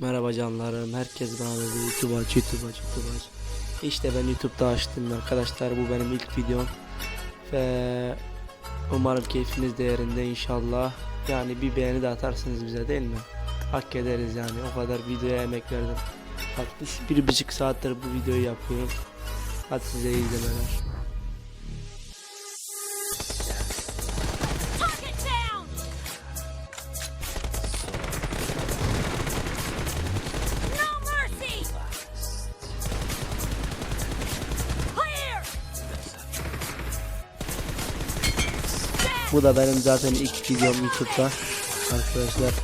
Merhaba canlarım. Herkes bana dedi YouTube aç, YouTube aç, YouTube aç. İşte ben YouTube'da açtım arkadaşlar. Bu benim ilk videom. Ve umarım keyfiniz de yerinde inşallah. Yani bir beğeni de atarsınız bize değil mi? Hak ederiz yani. O kadar videoya emek verdim. Bak bir buçuk saattir bu videoyu yapıyorum. Hadi size iyi izlemeler. Bu da benim zaten ilk videom YouTube'da arkadaşlar.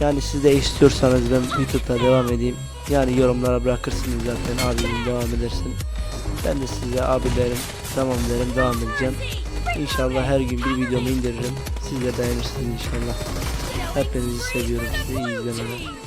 Yani siz de istiyorsanız ben YouTube'da devam edeyim. Yani yorumlara bırakırsınız zaten abim devam edersin. Ben de size abilerim tamam derim devam edeceğim. İnşallah her gün bir videomu indiririm. Siz de beğenirsiniz inşallah. Hepinizi seviyorum size iyi izlemeler.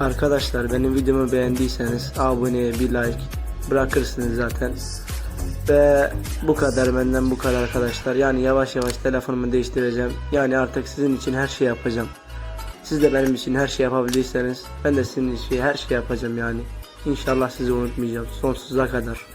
Arkadaşlar benim videomu beğendiyseniz abone bir like bırakırsınız zaten. Ve bu kadar benden bu kadar arkadaşlar. Yani yavaş yavaş telefonumu değiştireceğim. Yani artık sizin için her şey yapacağım. Siz de benim için her şey yapabildiyseniz ben de sizin için her şey yapacağım yani. İnşallah sizi unutmayacağım sonsuza kadar.